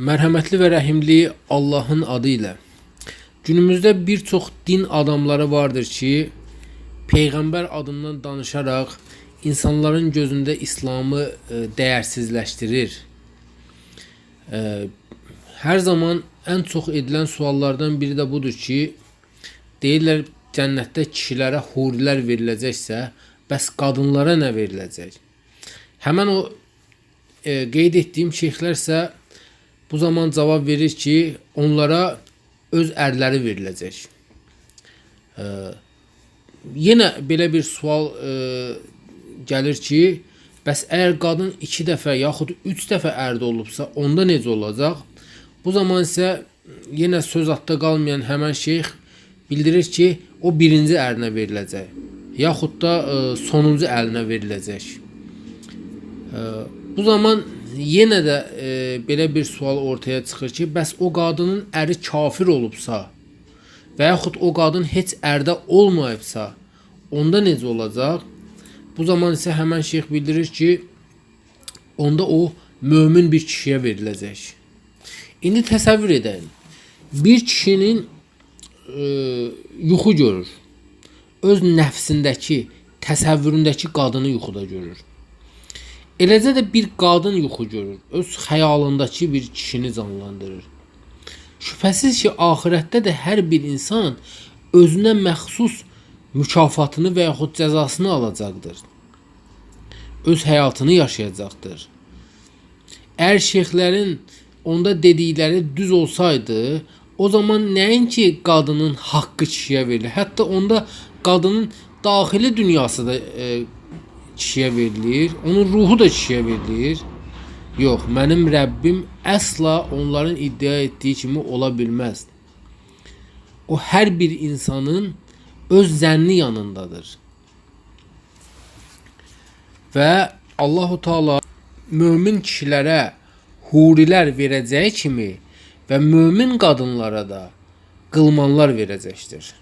Mərhəmətli və rəhimli Allahın adı ilə. Günümüzdə bir çox din adamları vardır ki, peyğəmbər adından danışaraq insanların gözündə İslamı e, dəyərsizləşdirir. E, hər zaman ən çox edilən suallardan biri də budur ki, deyirlər cənnətdə kişilərə hurilər veriləcəksə, bəs qadınlara nə veriləcək? Həmən o e, qeyd etdiyim şeyxlər isə bu zaman cavab verir ki, onlara öz ərləri veriləcək. E, yenə belə bir sual e, gəlir ki, bəs əgər qadın 2 dəfə yaxud 3 dəfə ərdə olubsa, onda necə olacaq? Bu zaman isə yenə söz atda qalmayan həmən şeyx bildirir ki, o birinci ərinə veriləcək, yaxud da e, sonuncu əlinə veriləcək. E, bu zaman yenə də e, belə bir sual ortaya çıxır ki, bəs o qadının əri kafir olubsa və yaxud o qadın heç ərdə olmayıbsa, onda necə olacaq? Bu zaman isə həmən şeyx bildirir ki, onda o mömin bir kişiyə veriləcək. İndi təsəvvür edin. Bir kişinin e, yuxu görür. Öz nəfsindəki, təsəvvüründəki qadını yuxuda görür. Eləcə də bir qadın yuxu görür. Öz xəyalındakı bir kişini canlandırır. Şübhəsiz ki, axirətdə də hər bir insan özünə məxsus mükafatını və yaxud cəzasını alacaqdır. Öz həyatını yaşayacaqdır. Əgər şeyxlərin onda dedikləri düz olsaydı, o zaman nəinki qadının haqqı kişiyə verilir, hətta onda qadının daxili dünyası da e, kişiyə verilir, onun ruhu da kişiyə verilir. Yox, mənim Rəbbim əsla onların iddia etdiyi kimi ola bilməz. O hər bir insanın öz zənni yanındadır. Və Allahu Taala mömin kişilərə hurilər verəcəyi kimi və mömin qadınlara da qılmanlar verəcəkdir.